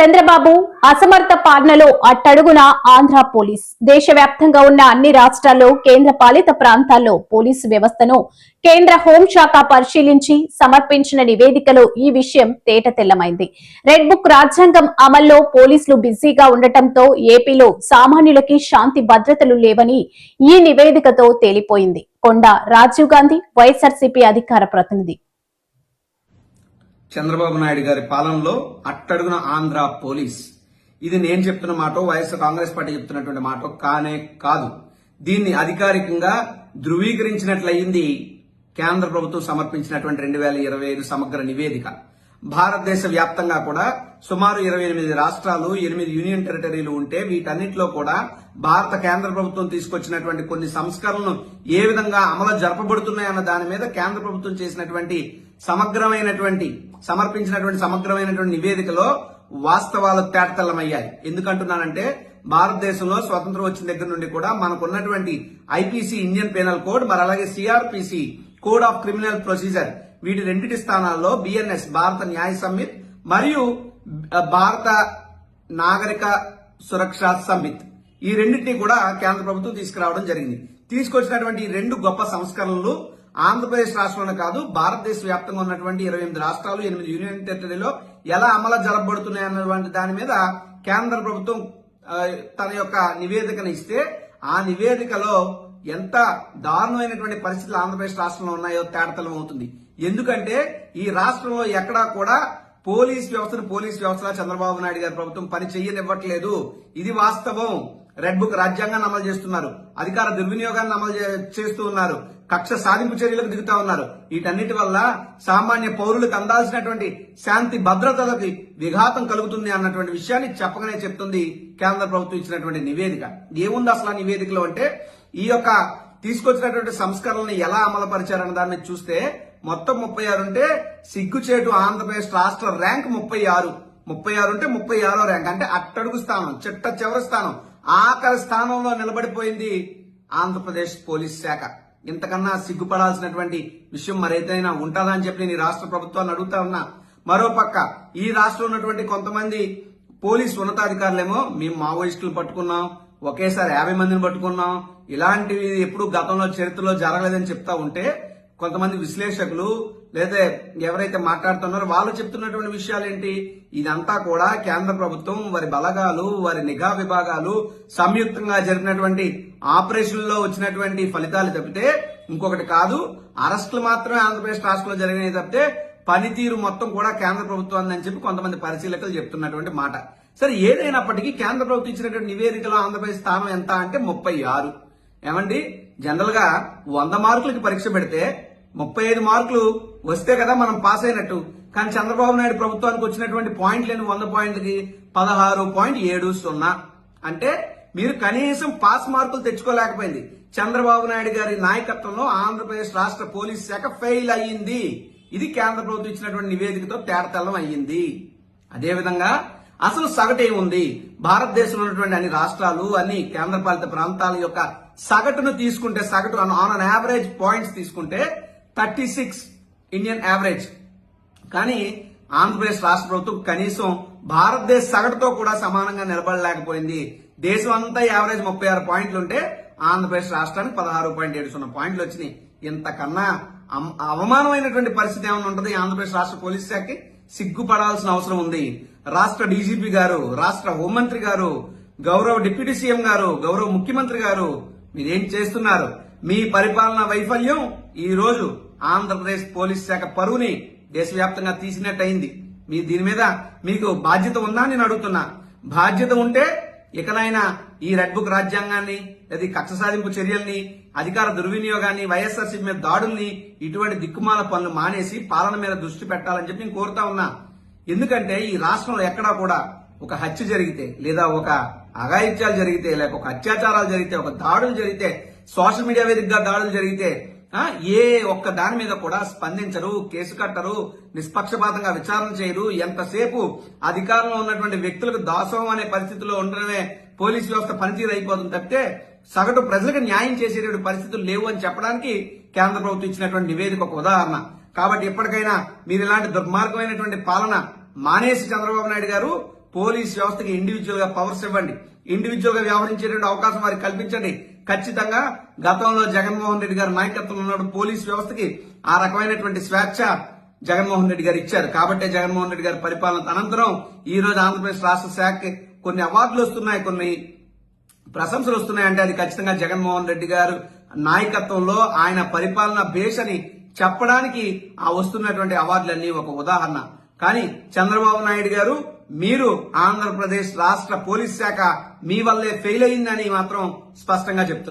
చంద్రబాబు అసమర్థ పాలనలో అట్టడుగున ఆంధ్ర పోలీస్. దేశవ్యాప్తంగా ఉన్న అన్ని రాష్ట్రాల్లో కేంద్ర పాలిత ప్రాంతాల్లో పోలీసు వ్యవస్థను కేంద్ర హోంశాఖ పరిశీలించి సమర్పించిన నివేదికలో ఈ విషయం తేట తెల్లమైంది. రెడ్ బుక్ రాజ్యాంగం అమల్లో పోలీసులు బిజీగా ఉండటంతో ఏపీలో సామాన్యులకి శాంతి భద్రతలు లేవని ఈ నివేదికతో తేలిపోయింది. కొండ రాజీవ్ గాంధీ వైఎస్ఆర్సీపీ అధికార ప్రతినిధి. చంద్రబాబు నాయుడు గారి పాలనలో అట్టడుగున ఆంధ్ర పోలీస్. ఇది నేను చెప్తున్న మాట వైఎస్ఆర్ కాంగ్రెస్ పార్టీ చెప్తున్నటువంటి మాట కానే కాదు. దీన్ని అధికారికంగా ధృవీకరించినట్లయింది కేంద్ర ప్రభుత్వం సమర్పించినటువంటి రెండు వేల ఇరవై ఐదు సమగ్ర నివేదిక. భారతదేశ వ్యాప్తంగా కూడా సుమారు ఇరవై ఎనిమిది రాష్ట్రాలు ఎనిమిది యూనియన్ టెరిటరీలు ఉంటే వీటన్నిటిలో కూడా భారత కేంద్ర ప్రభుత్వం తీసుకొచ్చినటువంటి కొన్ని సంస్కరణలు ఏ విధంగా అమలు జరపబడుతున్నాయన్న దాని మీద కేంద్ర ప్రభుత్వం చేసినటువంటి సమగ్రమైనటువంటి సమర్పించినటువంటి సమగ్రమైనటువంటి నివేదికలో వాస్తవాలు తేటతెల్లమయ్యాయి. ఎందుకంటున్నానంటే భారతదేశంలో స్వతంత్రం వచ్చిన దగ్గర నుండి కూడా మనకున్నటువంటి ఐపీసీ ఇండియన్ పెనల్ కోడ్ మరి అలాగే CrPC code of criminal procedure వీటి రెండింటి స్థానాల్లో బిఎన్ఎస్ భారత న్యాయ సమ్మిత్ మరియు భారత నాగరిక సురక్ష సమ్మిత్. ఈ రెండింటినీ కూడా కేంద్ర ప్రభుత్వం తీసుకురావడం జరిగింది. తీసుకొచ్చినటువంటి రెండు గొప్ప సంస్కరణలు ఆంధ్రప్రదేశ్ రాష్ట్రంలో కాదు భారతదేశ వ్యాప్తంగా ఉన్నటువంటి ఇరవై ఎనిమిది రాష్ట్రాలు ఎనిమిది యూనియన్ టెరిటరీలో ఎలా అమలు జరపబడుతున్నాయి అన్నటువంటి దాని మీద కేంద్ర ప్రభుత్వం తన యొక్క నివేదికను ఇస్తే ఆ నివేదికలో ఎంత దారుణమైనటువంటి పరిస్థితులు ఆంధ్రప్రదేశ్ రాష్ట్రంలో ఉన్నాయో తేడతలం అవుతుంది ఎందుకంటే ఈ రాష్ట్రంలో ఎక్కడా కూడా పోలీస్ వ్యవస్థను పోలీస్ వ్యవస్థ చంద్రబాబు నాయుడు గారి ప్రభుత్వం పని చేయనివ్వట్లేదు ఇది వాస్తవం. రెడ్ బుక్ రాజ్యాంగాన్ని అమలు చేస్తున్నారు. అధికార దుర్వినియోగాన్ని అమలు చేస్తూ ఉన్నారు. కక్ష సాధింపు చర్యలకు దిగుతా ఉన్నారు. వీటన్నిటి వల్ల సామాన్య పౌరులకు అందాల్సినటువంటి శాంతి భద్రతలకి విఘాతం కలుగుతుంది అన్నటువంటి విషయాన్ని చెప్పగానే చెప్తుంది కేంద్ర ప్రభుత్వం ఇచ్చినటువంటి నివేదిక. ఏముంది అసలు ఆ నివేదికలో అంటే ఈ యొక్క తీసుకొచ్చినటువంటి సంస్కరణలను ఎలా అమలుపరిచారన్న దాన్ని చూస్తే మొత్తం ముప్పై ఆరు ఉంటే సిగ్గుచేటు ఆంధ్రప్రదేశ్ రాష్ట్ర ర్యాంక్ ముప్పై ఆరు. ముప్పై ఆరు ఉంటే ముప్పై ఆరో ర్యాంక్. అంటే అట్టడుగు స్థానం చిట్ట చివరి స్థానం. ఆఖరి స్థానంలో నిలబడిపోయింది ఆంధ్రప్రదేశ్ పోలీస్ శాఖ. ఇంతకన్నా సిగ్గుపడాల్సినటువంటి విషయం మరైతేనా ఉంటుందా అని చెప్పి నేను ఈ రాష్ట్ర ప్రభుత్వాన్ని అడుగుతా ఉన్నా. మరోపక్క ఈ రాష్ట్రంలో ఉన్నటువంటి కొంతమంది పోలీస్ ఉన్నతాధికారులేమో మేము మావోయిస్టులు పట్టుకున్నాం ఒకేసారి యాభై మందిని పట్టుకున్నాం. ఇలాంటివి ఎప్పుడు గతంలో చరిత్రలో జరగలేదని చెప్తా ఉంటే కొంతమంది విశ్లేషకులు లేదా ఎవరైతే మాట్లాడుతున్నారో వాళ్ళు చెప్తున్నటువంటి విషయాలు ఏంటి ఇదంతా కూడా కేంద్ర ప్రభుత్వం వారి బలగాలు వారి నిఘా విభాగాలు సంయుక్తంగా జరిపినటువంటి ఆపరేషన్లో వచ్చినటువంటి ఫలితాలు తప్పితే ఇంకొకటి కాదు అరెస్టులు మాత్రమే ఆంధ్రప్రదేశ్ రాష్ట్రంలో జరిగినాయి తప్పితే పనితీరు మొత్తం కూడా కేంద్ర ప్రభుత్వాన్ని అని చెప్పి కొంతమంది పరిశీలకులు చెప్తున్నటువంటి మాట. సరే ఏదైనప్పటికీ కేంద్ర ప్రభుత్వం ఇచ్చినటువంటి నివేదికలో ఆంధ్రప్రదేశ్ స్థానం ఎంత అంటే ముప్పై ఆరు. ఏమండి? జనరల్గా వంద మార్కులకి పరీక్ష పెడితే ముప్పై ఐదు మార్కులు వస్తే కదా మనం పాస్ అయినట్టు. కానీ చంద్రబాబు నాయుడు ప్రభుత్వానికి వచ్చినటువంటి పాయింట్లేని వంద పాయింట్లకి పదహారు పాయింట్ ఏడు సున్నా. అంటే మీరు కనీసం పాస్ మార్కులు తెచ్చుకోలేకపోయింది. చంద్రబాబు నాయుడు గారి నాయకత్వంలో ఆంధ్రప్రదేశ్ రాష్ట్ర పోలీస్ శాఖ ఫెయిల్ అయ్యింది. ఇది కేంద్ర ప్రభుత్వం ఇచ్చినటువంటి నివేదికతో తేటతెల్లం అయ్యింది. అదేవిధంగా అసలు సగటు ఏముంది? భారతదేశంలో ఉన్నటువంటి అన్ని రాష్ట్రాలు అన్ని కేంద్రపాలిత ప్రాంతాల యొక్క సగటును తీసుకుంటే సగటు ఆన్ అన్ యావరేజ్ పాయింట్స్ తీసుకుంటే థర్టీ సిక్స్ ఇండియన్ యావరేజ్ కానీ ఆంధ్రప్రదేశ్ రాష్ట్ర ప్రభుత్వం కనీసం భారతదేశ సగటుతో కూడా సమానంగా నిలబడలేకపోయింది. దేశం అంతా యావరేజ్ ముప్పై ఆరు పాయింట్లు ఉంటే ఆంధ్రప్రదేశ్ రాష్ట్రానికి పదహారు పాయింట్ ఏడు సున్నా పాయింట్లు వచ్చినాయి. ఇంతకన్నా అమ్- అవమానమైనటువంటి పరిస్థితి ఏమైనా ఉంటుంది? ఆంధ్రప్రదేశ్ రాష్ట్ర పోలీస్ శాఖకి సిగ్గుపడాల్సిన అవసరం ఉంది. రాష్ట్ర డీజీపీ గారు రాష్ట్ర హోంమంత్రి గారు గౌరవ డిప్యూటీ సీఎం గారు గౌరవ ముఖ్యమంత్రి గారు మీరేం చేస్తున్నారు? మీ పరిపాలన వైఫల్యం ఈ రోజు ఆంధ్రప్రదేశ్ పోలీస్ శాఖ పరువుని దేశవ్యాప్తంగా తీసినట్టయింది. మీ దీని మీద మీకు బాధ్యత ఉందా నేను అడుగుతున్నా. బాధ్యత ఉంటే ఇకనైనా ఈ రెడ్ బుక్ రాజ్యాంగాన్ని లేదా కక్ష సాధింపు చర్యల్ని అధికార దుర్వినియోగాన్ని వైఎస్ఆర్సీపీ మీద దాడుల్ని ఇటువంటి దిక్కుమాల పనులు మానేసి పాలన మీద దృష్టి పెట్టాలని చెప్పి నేను కోరుతా ఉన్నా. ఎందుకంటే ఈ రాష్ట్రంలో ఎక్కడా కూడా ఒక హత్య జరిగితే లేదా ఒక అఘాయిత్యాలు జరిగితే లేక ఒక అత్యాచారాలు జరిగితే ఒక దాడులు జరిగితే సోషల్ మీడియా వేదికగా దాడులు జరిగితే ఏ ఒక్క దాని మీద కూడా స్పందించరు కేసు కట్టరు నిష్పక్షపాతంగా విచారణ చేయరు. ఎంతసేపు అధికారంలో ఉన్నటువంటి వ్యక్తులకు దాసోహం అనే పరిస్థితిలో ఉండడమే పోలీస్ వ్యవస్థ పనితీరు అయిపోతుంది తప్పితే సగటు ప్రజలకు న్యాయం చేసేటువంటి పరిస్థితులు లేవు అని చెప్పడానికి కేంద్ర ప్రభుత్వం ఇచ్చినటువంటి నివేదిక ఒక ఉదాహరణ. కాబట్టి ఎప్పటికైనా మీరు ఇలాంటి దుర్మార్గమైనటువంటి పాలన మానేసి చంద్రబాబు నాయుడు గారు పోలీస్ వ్యవస్థకి ఇండివిజువల్గా పవర్స్ ఇవ్వండి. ఇండివిజువల్గా వ్యవహరించేటువంటి అవకాశం వారికి కల్పించండి. ఖచ్చితంగా గతంలో జగన్మోహన్ రెడ్డి గారి నాయకత్వంలో ఉన్నప్పుడు పోలీస్ వ్యవస్థకి ఆ రకమైనటువంటి స్వేచ్ఛ జగన్మోహన్ రెడ్డి గారు ఇచ్చారు. కాబట్టే జగన్మోహన్ రెడ్డి గారి పరిపాలన అనంతరం ఈ రోజు ఆంధ్రప్రదేశ్ రాష్ట్ర శాఖకి కొన్ని అవార్డులు వస్తున్నాయి కొన్ని ప్రశంసలు వస్తున్నాయంటే అది ఖచ్చితంగా జగన్మోహన్ రెడ్డి గారు నాయకత్వంలో ఆయన పరిపాలన బేస్ అని చెప్పడానికి ఆ వస్తున్నటువంటి అవార్డులన్నీ ఒక ఉదాహరణ. కానీ చంద్రబాబు నాయుడు గారు మీరు ఆంధ్రప్రదేశ్ రాష్ట్ర పోలీస్ శాఖ మీ వల్లే ఫెయిల్ అయిందని మాత్రం స్పష్టంగా చెప్తున్నారు.